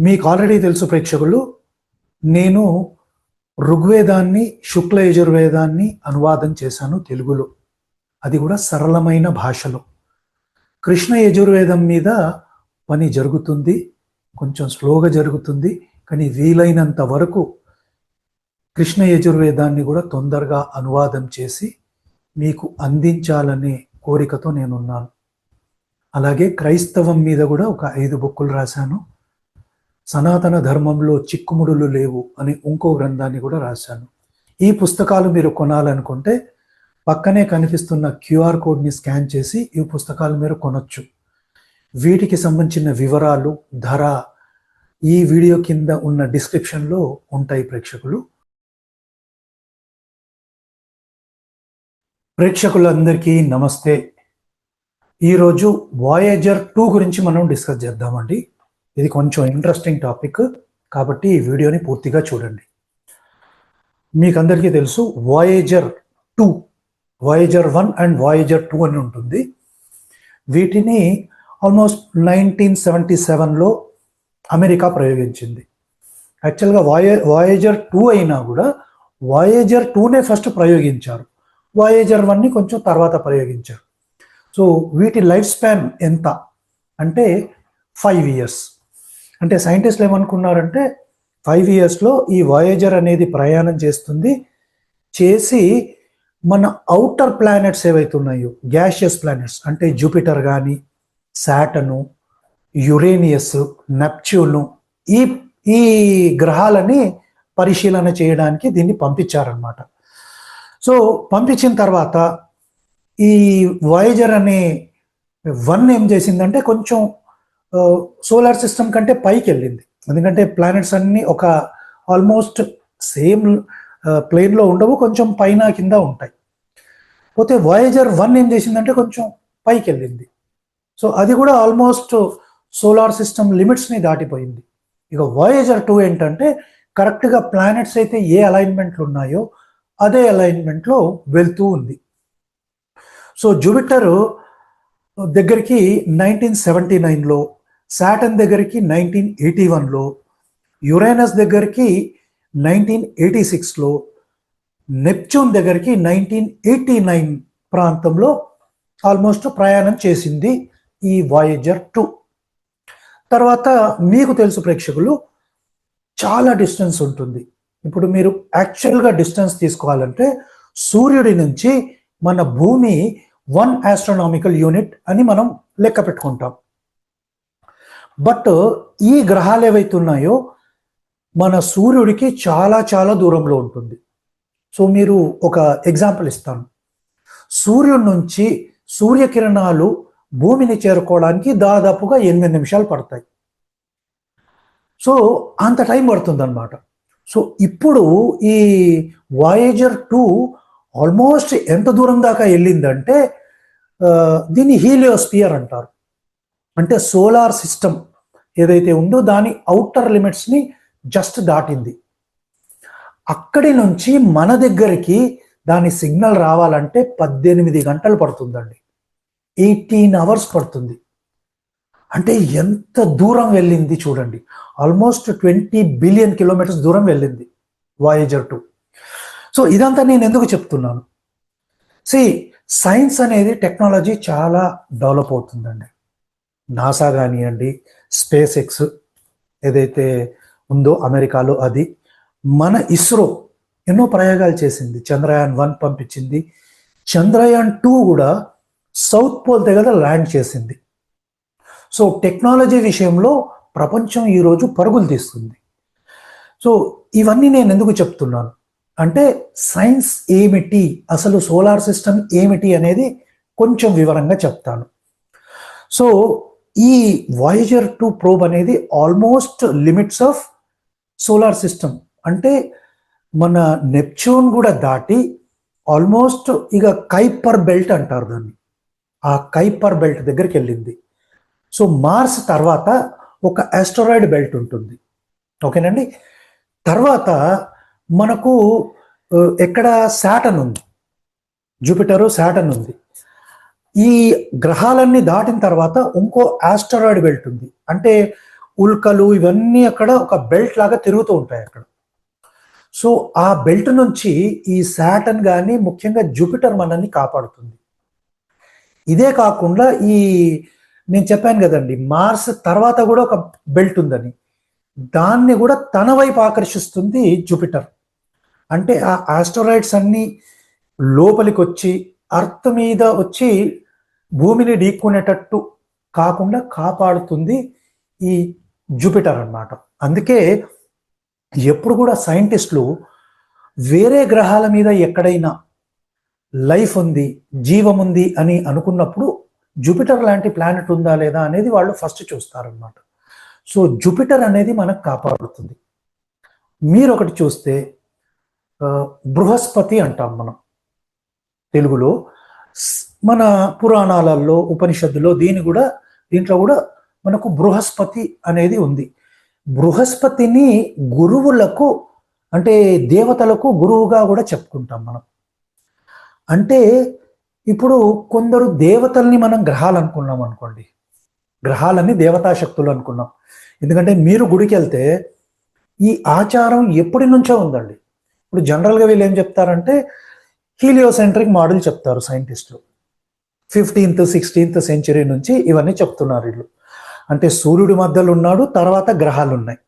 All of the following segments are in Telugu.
మీకు ఆల్రెడీ తెలుసు ప్రేక్షకులు నేను ఋగ్వేదాన్ని శుక్ల యజుర్వేదాన్ని అనువాదం చేశాను తెలుగులో. అది కూడా సరళమైన భాషలో. కృష్ణ యజుర్వేదం మీద పని జరుగుతుంది కొంచెం స్లోగా జరుగుతుంది కానీ వీలైనంత వరకు కృష్ణ యజుర్వేదాన్ని కూడా తొందరగా అనువాదం చేసి మీకు అందించాలనే కోరికతో నేనున్నాను. అలాగే క్రైస్తవం మీద కూడా ఒక ఐదు బుక్కులు రాశాను. సనాతన ధర్మంలో చిక్కుముడులు లేవు అని ఇంకో గ్రంథాన్ని కూడా రాశాను. ఈ పుస్తకాలు మీరు కొనాలనుకుంటే పక్కనే కనిపిస్తున్న క్యూఆర్ కోడ్ని స్కాన్ చేసి ఈ పుస్తకాలు మీరు కొనొచ్చు. వీటికి సంబంధించిన వివరాలు ధర ఈ వీడియో కింద ఉన్న డిస్క్రిప్షన్లో ఉంటాయి ప్రేక్షకులు. ప్రేక్షకులందరికీ నమస్తే. ఈరోజు వాయేజర్ టూ గురించి మనం డిస్కస్ చేద్దామండి. ఇది కొంచెం ఇంట్రెస్టింగ్ టాపిక్ కాబట్టి ఈ వీడియోని పూర్తిగా చూడండి. మీకు అందరికీ తెలుసు Voyager two Voyager one and Voyager two అని ఉంటుంది. వీటిని ఆల్మోస్ట్ నైన్టీన్ సెవెంటీ సెవెన్లో అమెరికా ప్రయోగించింది. యాక్చువల్గా వాయే వాయేజర్ టూ అయినా కూడా వాయేజర్ టూనే ఫస్ట్ ప్రయోగించారు. వాయేజర్ వన్ని కొంచెం తర్వాత ప్రయోగించారు. సో వీటి లైఫ్ స్పాన్ ఎంత? అంటే ఫైవ్ ఇయర్స్ అంటే సైంటిస్టులు ఏమనుకున్నారంటే ఫైవ్ ఇయర్స్లో ఈ వాయేజర్ అనేది ప్రయాణం చేస్తుంది చేసి మన అవుటర్ ప్లానెట్స్ ఏవైతే ఉన్నాయో గ్యాషియస్ ప్లానెట్స్ అంటే జూపిటర్ కానీ శాటను యురేనియస్ నెప్చ్యూను ఈ ఈ గ్రహాలని పరిశీలన చేయడానికి దీన్ని పంపించారనమాట సో పంపించిన తర్వాత ఈ వాయేజర్ అనే వన్ ఏం చేసిందంటే కొంచెం సోలార్ సిస్టమ్ కంటే పైకి వెళ్ళింది ఎందుకంటే ప్లానెట్స్ అన్నీ ఒక ఆల్మోస్ట్ సేమ్ ప్లేన్లో ఉండవు కొంచెం పైన కింద ఉంటాయి. పోతే వాయేజర్ వన్ ఏం చేసిందంటే కొంచెం పైకి వెళ్ళింది సో అది కూడా ఆల్మోస్ట్ సోలార్ సిస్టమ్ లిమిట్స్ని దాటిపోయింది. ఇక వాయేజర్ టూ ఏంటంటే కరెక్ట్గా ప్లానెట్స్ అయితే ఏ అలైన్మెంట్లు ఉన్నాయో అదే అలైన్మెంట్లో వెళ్తూ ఉంది. సో జూపిటర్ దగ్గరికి నైన్టీన్ సెవెంటీ నైన్లో శాటన్ దగ్గరికి నైన్టీన్ ఎయిటీ వన్లో యురేనస్ దగ్గరికి నైన్టీన్ ఎయిటీ సిక్స్లో నెప్చ్యూన్ దగ్గరికి నైన్టీన్ ఎయిటీ నైన్ ప్రాంతంలో ఆల్మోస్ట్ ప్రయాణం చేసింది ఈ వాయేజర్ టూ. తర్వాత మీకు తెలుసు ప్రేక్షకులు చాలా డిస్టెన్స్ ఉంటుంది. ఇప్పుడు మీరు యాక్చువల్గా డిస్టెన్స్ తీసుకోవాలంటే సూర్యుడి నుంచి మన భూమి వన్ ఆస్ట్రోనామికల్ యూనిట్ అని మనం లెక్క పెట్టుకుంటాం. బట్ ఈ గ్రహాలు ఏవైతే ఉన్నాయో మన సూర్యుడికి చాలా చాలా దూరంలో ఉంటుంది. సో మీరు ఒక ఎగ్జాంపుల్ ఇస్తాను. సూర్యుడి నుంచి సూర్యకిరణాలు భూమిని చేరుకోవడానికి దాదాపుగా ఎనిమిది నిమిషాలు పడతాయి. సో అంత టైం పడుతుంది అనమాట సో ఇప్పుడు ఈ వాయేజర్ టూ ఆల్మోస్ట్ ఎంత దూరం దాకా వెళ్ళిందంటే దీన్ని హీలియోస్పియర్ అంటారు. అంటే సోలార్ సిస్టమ్. ఏదైతే ఉందో దాని అవుటర్ లిమిట్స్ని జస్ట్ దాటింది. అక్కడి నుంచి మన దగ్గరికి దాని సిగ్నల్ రావాలంటే పద్దెనిమిది గంటలు పడుతుందండి. ఎయిటీన్ అవర్స్ పడుతుంది. అంటే ఎంత దూరం వెళ్ళింది చూడండి. ఆల్మోస్ట్ ట్వంటీ బిలియన్ కిలోమీటర్స్ దూరం వెళ్ళింది వాయేజర్ టూ. సో ఇదంతా నేను ఎందుకు చెప్తున్నాను? సి సైన్స్ అనేది టెక్నాలజీ చాలా డెవలప్ అవుతుందండి. నాసా కానివ్వండి స్పేస్ ఎక్స్ ఏదైతే ఉందో అమెరికాలో అది మన ఇస్రో ఎన్నో ప్రయోగాలు చేసింది. చంద్రయాన్ వన్ పంపించింది. చంద్రయాన్ టూ కూడా సౌత్ పోల్ దగ్గర ల్యాండ్ చేసింది. సో టెక్నాలజీ విషయంలో ప్రపంచం ఈరోజు పరుగులు తీస్తుంది. సో ఇవన్నీ నేను ఎందుకు చెప్తున్నాను? అంటే సైన్స్ ఏమిటి? అసలు సోలార్ సిస్టమ్ ఏమిటి? అనేది కొంచెం వివరంగా చెప్తాను. సో ఈ వాయేజర్ టూ ప్రోబ్ అనేది almost limits of solar system అంటే మన నెప్చ్యూన్ కూడా దాటి ఆల్మోస్ట్ ఇక కైపర్ బెల్ట్ అంటారు దాన్ని. ఆ కైపర్ బెల్ట్ దగ్గరికి వెళ్ళింది. సో మార్స్ తర్వాత ఒక ఆస్ట్రాయిడ్ బెల్ట్ ఉంటుంది. ఓకేనండి తర్వాత మనకు uh, ఎక్కడ శాటన్ ఉంది. జూపిటరు శాటన్ ఉంది. ఈ గ్రహాలన్నీ దాటిన తర్వాత ఇంకో ఆస్టరాయిడ్ బెల్ట్ ఉంది అంటే ఉల్కలు ఇవన్నీ అక్కడ ఒక బెల్ట్ లాగా తిరుగుతూ ఉంటాయి అక్కడ. సో ఆ బెల్ట్ నుంచి ఈ శాటన్ కానీ ముఖ్యంగా జూపిటర్ మనల్ని కాపాడుతుంది. ఇదే కాకుండా ఈ నేను చెప్పాను కదండి మార్స్ తర్వాత కూడా ఒక బెల్ట్ ఉందని. దాన్ని కూడా తన వైపు ఆకర్షిస్తుంది జూపిటర్ అంటే ఆ ఆస్టరాయిడ్స్ అన్ని లోపలికి వచ్చి అర్త్ మీద వచ్చి భూమిని ఢీక్కునేటట్టు కాకుండా కాపాడుతుంది ఈ జూపిటర్ అన్నమాట. అందుకే ఎప్పుడు కూడా సైంటిస్టులు వేరే గ్రహాల మీద ఎక్కడైనా లైఫ్ ఉంది జీవం ఉంది అని అనుకున్నప్పుడు జూపిటర్ లాంటి ప్లానెట్ ఉందా లేదా అనేది వాళ్ళు ఫస్ట్ చూస్తారనమాట సో జూపిటర్ అనేది మనకు కాపాడుతుంది. మీరు ఒకటి చూస్తే బృహస్పతి అంటాం మనం. తెలుగులో మన పురాణాలలో ఉపనిషత్తులో దీని కూడా దీంట్లో కూడా మనకు బృహస్పతి అనేది ఉంది. బృహస్పతిని గురువులకు అంటే దేవతలకు గురువుగా కూడా చెప్పుకుంటాం మనం. అంటే ఇప్పుడు కొందరు దేవతల్ని మనం గ్రహాలు అనుకున్నాం అనుకోండి. గ్రహాలని దేవతా శక్తులు అనుకున్నాం. ఎందుకంటే మీరు గుడికి వెళ్తే ఈ ఆచారం ఎప్పటి నుంచో ఉందండి. ఇప్పుడు జనరల్గా వీళ్ళు ఏం చెప్తారంటే హీలియోసెంట్రిక్ మోడల్ చెప్తారు సైంటిస్టులు. ఫిఫ్టీన్త్ సిక్స్టీన్త్ సెంచరీ నుంచి ఇవన్నీ చెప్తున్నారు వీళ్ళు. అంటే సూర్యుడి మధ్యలో ఉన్నాడు తర్వాత గ్రహాలు ఉన్నాయి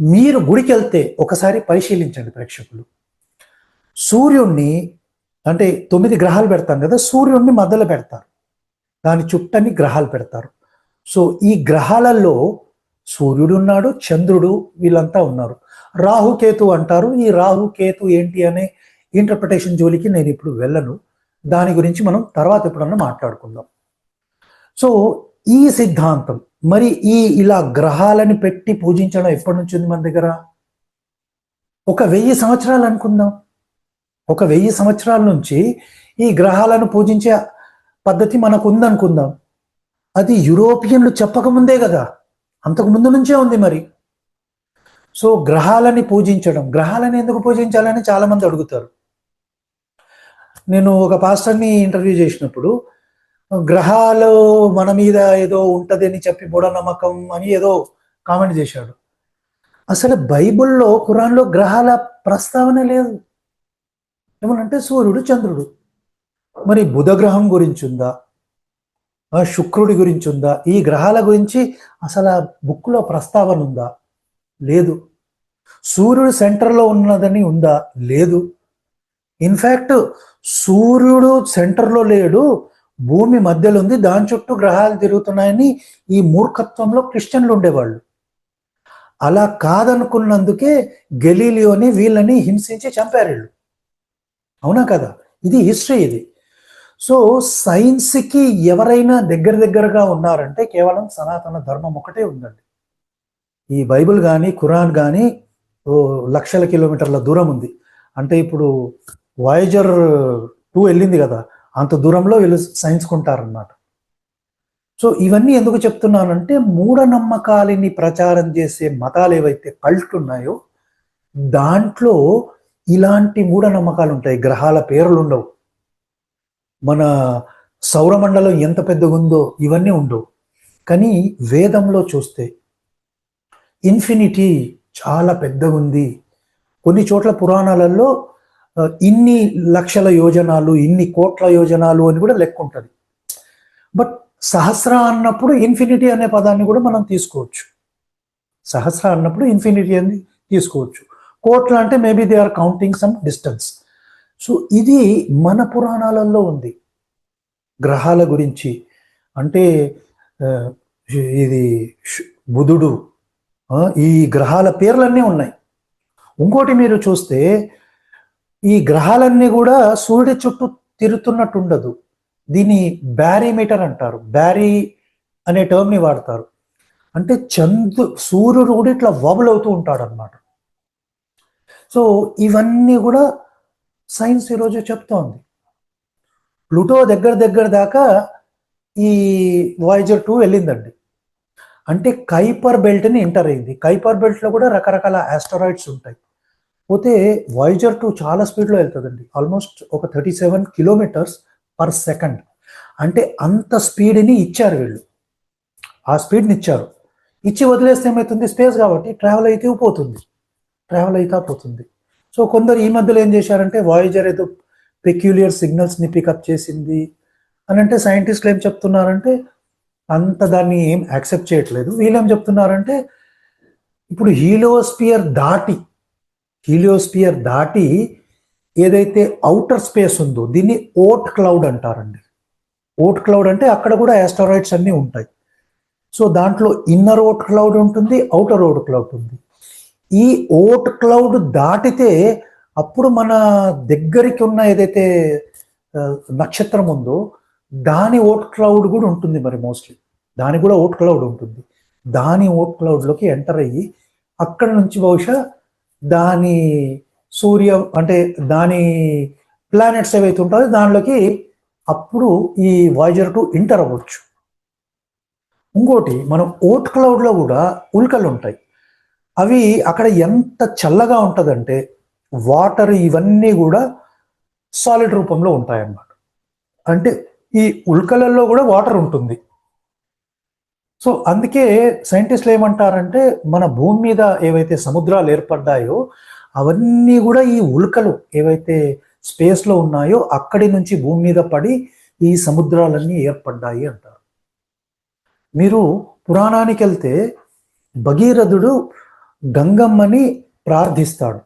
మీరు గుడికి వెళ్తే ఒకసారి పరిశీలించండి ప్రేక్షకులు. సూర్యుణ్ణి అంటే తొమ్మిది గ్రహాలు పెడతాం కదా సూర్యుడిని మధ్యలో పెడతారు. దాని చుట్టని గ్రహాలు పెడతారు. సో ఈ గ్రహాలలో సూర్యుడు ఉన్నాడు చంద్రుడు వీళ్ళంతా ఉన్నారు. రాహుకేతు అంటారు. ఈ రాహుకేతు ఏంటి అనే ఇంటర్ప్రిటేషన్ జోలికి నేను ఇప్పుడు వెళ్ళను. దాని గురించి మనం తర్వాత ఎప్పుడన్నా మాట్లాడుకుందాం. సో ఈ సిద్ధాంతం మరి ఈ ఇలా గ్రహాలని పెట్టి పూజించడం ఎప్పటి నుంచి ఉంది మన దగ్గర? ఒక వెయ్యి సంవత్సరాలు అనుకుందాం. ఒక వెయ్యి సంవత్సరాల నుంచి ఈ గ్రహాలను పూజించే పద్ధతి మనకు ఉందనుకుందాం. అది యూరోపియన్లు చెప్పకముందే కదా. అంతకు ముందు నుంచే ఉంది మరి. సో గ్రహాలని పూజించడం గ్రహాలని ఎందుకు పూజించాలని చాలా మంది అడుగుతారు. నేను ఒక పాస్టర్ని ఇంటర్వ్యూ చేసినప్పుడు గ్రహాలు మన మీద ఏదో ఉంటుందని చెప్పి మూఢనమ్మకం అని ఏదో కామెంట్ చేశాడు. అసలు బైబిల్లో ఖురాన్లో గ్రహాల ప్రస్తావన లేదు. ఏమనంటే సూర్యుడు చంద్రుడు. మరి బుధ గ్రహం గురించి ఉందా శుక్రుడి గురించి ఉందా ఈ గ్రహాల గురించి అసలు ఆ బుక్లో ప్రస్తావన ఉందా లేదు. సూర్యుడు సెంటర్లో ఉన్నదని ఉందా? లేదు. ఇన్ఫ్యాక్ట్ సూర్యుడు సెంటర్లో లేడు భూమి మధ్యలో ఉంది దాని చుట్టూ గ్రహాలు తిరుగుతున్నాయని ఈ మూర్ఖత్వంలో క్రిస్టియన్లు ఉండేవాళ్ళు. అలా కాదనుకున్నందుకే గెలీలియోని వీళ్ళని హింసించి చంపారు వీళ్ళు అవునా కదా? ఇది హిస్టరీ ఇది. సో సైన్స్కి ఎవరైనా దగ్గర దగ్గరగా ఉన్నారంటే కేవలం సనాతన ధర్మం ఒకటే ఉందండి. ఈ బైబిల్ కానీ ఖురాన్ కానీ లక్షల కిలోమీటర్ల దూరం ఉంది. అంటే ఇప్పుడు వాయేజర్ టూ వెళ్ళింది కదా అంత దూరంలో వీళ్ళు సైన్స్ సో ఇవన్నీ ఎందుకు చెప్తున్నానంటే మూఢనమ్మకాలని ప్రచారం చేసే మతాలు ఏవైతే కల్ట్ ఉన్నాయో దాంట్లో ఇలాంటి మూఢనమ్మకాలు ఉంటాయి. గ్రహాల పేర్లు ఉండవు. మన సౌరమండలం ఎంత పెద్దగా ఉందో ఇవన్నీ ఉండవు. కానీ వేదంలో చూస్తే ఇన్ఫినిటీ చాలా పెద్దగా ఉంది కొన్ని చోట్ల పురాణాలలో ఇన్ని లక్షల యోజనాలు ఇన్ని కోట్ల యోజనాలు అని కూడా లెక్క ఉంటుంది. బట్ సహస్ర అన్నప్పుడు ఇన్ఫినిటీ అనే పదాన్ని కూడా మనం తీసుకోవచ్చు. సహస్ర అన్నప్పుడు ఇన్ఫినిటీ అని తీసుకోవచ్చు. కోట్ల అంటే maybe they are counting some distance so ఇది మన పురాణాలలో ఉంది. గ్రహాల గురించి. అంటే ఇది బుధుడు ఈ గ్రహాల పేర్లన్నీ ఉన్నాయి. ఇంకోటి మీరు చూస్తే ఈ గ్రహాలన్నీ కూడా సూర్యుడి చుట్టూ తిరుగుతున్నట్టు ఉండదు దీన్ని బ్యారీమీటర్ అంటారు. బ్యారీ అనే టర్మ్ని వాడతారు. అంటే చంద్రు సూర్యుడు కూడా ఇట్లా వబుల్ అవుతూ ఉంటాడు అనమాట సో ఇవన్నీ కూడా సైన్స్ ఈరోజు చెప్తోంది. ప్లూటో దగ్గర దగ్గర దాకా ఈ వాయిజర్ టూ వెళ్ళిందండి. అంటే కైపర్ బెల్ట్ని ఎంటర్ అయింది. కైపర్ బెల్ట్లో కూడా రకరకాల ఆస్టరాయిడ్స్ ఉంటాయి. పోతే వాయిజర్ టూ చాలా స్పీడ్లో వెళ్తుందండి. ఆల్మోస్ట్ ఒక thirty seven kilometres per second అంటే అంత స్పీడ్ని ఇచ్చారు వీళ్ళు. ఆ స్పీడ్ని ఇచ్చారు. ఇచ్చి వదిలేస్తే ఏమవుతుంది స్పేస్ కాబట్టి ట్రావెల్ అయితే పోతుంది. ట్రావెల్ అయితే పోతుంది. సో కొందరు ఈ మధ్యలో ఏం చేశారంటే వాయిజర్ ఏదో పెక్యులియర్ సిగ్నల్స్ని పికప్ చేసింది అని అంటే సైంటిస్టులు ఏం చెప్తున్నారంటే అంత దాన్ని ఏం యాక్సెప్ట్ చేయట్లేదు. వీళ్ళేం చెప్తున్నారంటే ఇప్పుడు హీలోస్పియర్ దాటి హీలియోస్పియర్ దాటి ఏదైతే అవుటర్ స్పేస్ ఉందో దీన్ని ఓట్ క్లౌడ్ అంటారండి. ఓట్ క్లౌడ్ అంటే అక్కడ కూడా యాస్టరాయిడ్స్ అన్నీ ఉంటాయి. సో దాంట్లో ఇన్నర్ ఓట్ క్లౌడ్ ఉంటుంది అవుటర్ ఓట్ క్లౌడ్ ఉంది. ఈ ఓట్ క్లౌడ్ దాటితే అప్పుడు మన దగ్గరికి ఉన్న ఏదైతే నక్షత్రం ఉందో దాని ఓట్ క్లౌడ్ కూడా ఉంటుంది మరి మోస్ట్లీ. దాని కూడా ఓట్ క్లౌడ్ ఉంటుంది. దాని ఓట్ క్లౌడ్లోకి ఎంటర్ అయ్యి అక్కడ నుంచి బహుశా దాని సూర్య అంటే దాని ప్లానెట్స్ ఏవైతే ఉంటాయో దానిలోకి అప్పుడు ఈ వాయిజర్ టు ఇంటర్ అవ్వచ్చు. ఇంకోటి మనం ఓట్ క్లౌడ్లో కూడా ఉల్కలు ఉంటాయి. అవి అక్కడ ఎంత చల్లగా ఉంటుందంటే వాటర్ ఇవన్నీ కూడా సాలిడ్ రూపంలో ఉంటాయన్నమాట. అంటే ఈ ఉల్కలలో కూడా వాటర్ ఉంటుంది. సో అందుకే సైంటిస్టులు ఏమంటారంటే మన భూమి మీద ఏవైతే సముద్రాలు ఏర్పడ్డాయో అవన్నీ కూడా ఈ ఉల్కలు ఏవైతే స్పేస్లో ఉన్నాయో అక్కడి నుంచి భూమి మీద పడి ఈ సముద్రాలన్నీ ఏర్పడ్డాయి అంటారు. మీరు పురాణానికి వెళ్తే భగీరథుడు గంగమ్మని ప్రార్థిస్తాడు.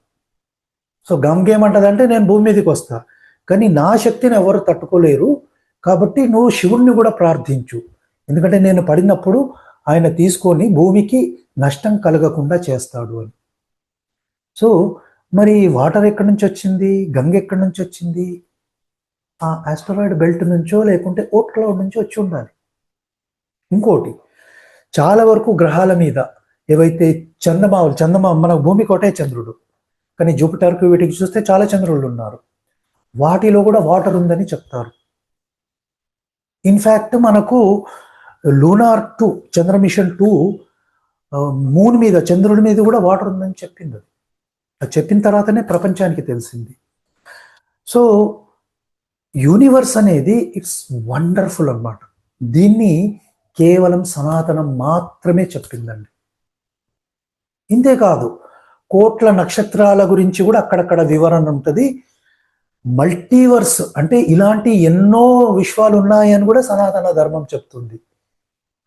సో గంగ ఏమంటదంటే నేను భూమి మీదకి వస్తా. కానీ నా శక్తిని ఎవరు తట్టుకోలేరు. కాబట్టి నువ్వు శివుణ్ణి కూడా ప్రార్థించు. ఎందుకంటే నేను పడినప్పుడు ఆయన తీసుకొని భూమికి నష్టం కలగకుండా చేస్తాడు అని. సో మరి వాటర్ ఎక్కడి నుంచి వచ్చింది? గంగ ఎక్కడి నుంచి వచ్చింది? ఆ ఆస్ట్రాయిడ్ బెల్ట్ నుంచో లేకుంటే ఓట్ క్లౌడ్ నుంచి వచ్చి ఉండాలి. ఇంకోటి చాలా వరకు గ్రహాల మీద ఏవైతే చందమామలు చందమామ మన భూమి ఒకటే చంద్రుడు. కానీ జూపిటర్కి వీటికి చూస్తే చాలా చంద్రుళ్ళు ఉన్నారు. వాటిలో కూడా వాటర్ ఉందని చెప్తారు. ఇన్ఫ్యాక్ట్ మనకు lunar two Chandra mission to moon మీద చంద్రుడి మీద కూడా వాటర్ ఉందని చెప్పింది అది. అది చెప్పిన తర్వాతనే ప్రపంచానికి తెలిసింది. సో యూనివర్స్ అనేది ఇట్స్ వండర్ఫుల్ అన్నమాట. దీన్ని కేవలం సనాతనం మాత్రమే చెప్పిందండి. ఇంతే కాదు కోట్ల నక్షత్రాల గురించి కూడా అక్కడక్కడ వివరణ ఉంటుంది. మల్టీవర్స్ అంటే ఇలాంటి ఎన్నో విశ్వాలు ఉన్నాయని కూడా సనాతన ధర్మం చెప్తుంది.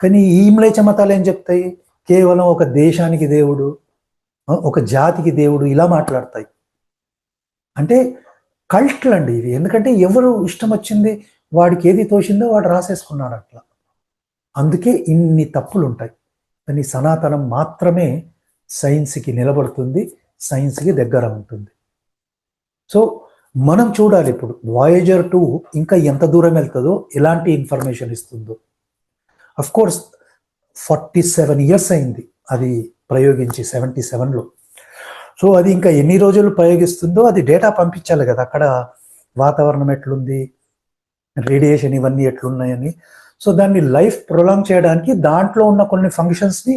కానీ ఈ మ్లేచ మతాలు ఏం చెప్తాయి? కేవలం ఒక దేశానికి దేవుడు ఒక జాతికి దేవుడు ఇలా మాట్లాడతాయి. అంటే కల్ట్లు అండి ఇవి ఎందుకంటే ఎవరు ఇష్టం వచ్చింది వాడికి ఏది తోచిందో వాడు రాసేసుకున్నాడు అట్లా. అందుకే ఇన్ని తప్పులు ఉంటాయి కానీ సనాతనం మాత్రమే సైన్స్కి నిలబడుతుంది సైన్స్కి దగ్గర ఉంటుంది. సో మనం చూడాలి ఇప్పుడు. వాయేజర్ టూ ఇంకా ఎంత దూరం వెళ్తుందో ఎలాంటి ఇన్ఫర్మేషన్ ఇస్తుందో. Of course forty seven years అయింది అది ప్రయోగించి సెవెంటీ సెవెన్లో సో అది ఇంకా ఎన్ని రోజులు ప్రయోగిస్తుందో అది డేటా పంపించాలి కదా. అక్కడ వాతావరణం ఎట్లుంది రేడియేషన్ ఇవన్నీ ఎట్లున్నాయని. సో దాన్ని లైఫ్ ప్రొలాంగ్ చేయడానికి దాంట్లో ఉన్న కొన్ని ఫంక్షన్స్ని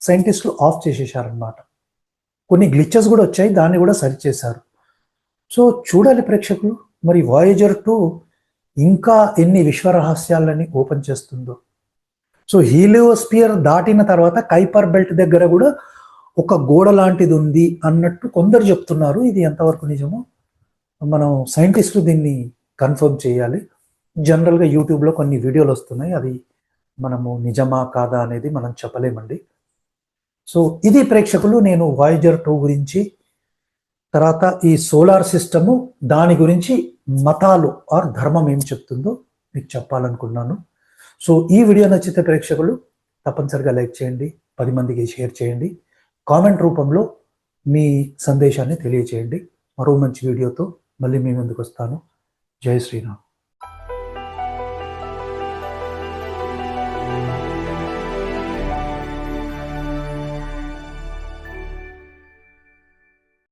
సైంటిస్టులు ఆఫ్ చేసేసారనమాట కొన్ని గ్లిచెస్ కూడా వచ్చాయి దాన్ని కూడా సరిచేశారు. సో చూడాలి ప్రేక్షకులు మరి వాయేజర్ టూ ఇంకా ఎన్ని విశ్వ రహస్యాలని ఓపెన్ చేస్తుందో. సో హీలియోస్పియర్ దాటిన తర్వాత కైపర్ బెల్ట్ దగ్గర కూడా ఒక గోడ లాంటిది ఉంది అన్నట్టు కొందరు చెప్తున్నారు. ఇది ఎంతవరకు నిజమో మనం సైంటిస్టులు దీన్ని కన్ఫర్మ్ చేయాలి. జనరల్గా యూట్యూబ్లో కొన్ని వీడియోలు వస్తున్నాయి. అది మనము నిజమా కాదా అనేది మనం చెప్పలేమండి. సో ఇది ప్రేక్షకులు నేను వాయిజర్ టూ గురించి తర్వాత ఈ సోలార్ సిస్టము దాని గురించి మతాలు ఆర్ ధర్మం ఏం చెప్తుందో మీకు చెప్పాలనుకున్నాను. సో ఈ వీడియో నచ్చితే ప్రేక్షకులు తప్పనిసరిగా లైక్ చేయండి పది మందికి షేర్ చేయండి. కామెంట్ రూపంలో మీ సందేశాన్ని తెలియచేయండి. మరో మంచి వీడియోతో మళ్ళీ మీ ముందుకు వస్తాను. జై శ్రీరామ్.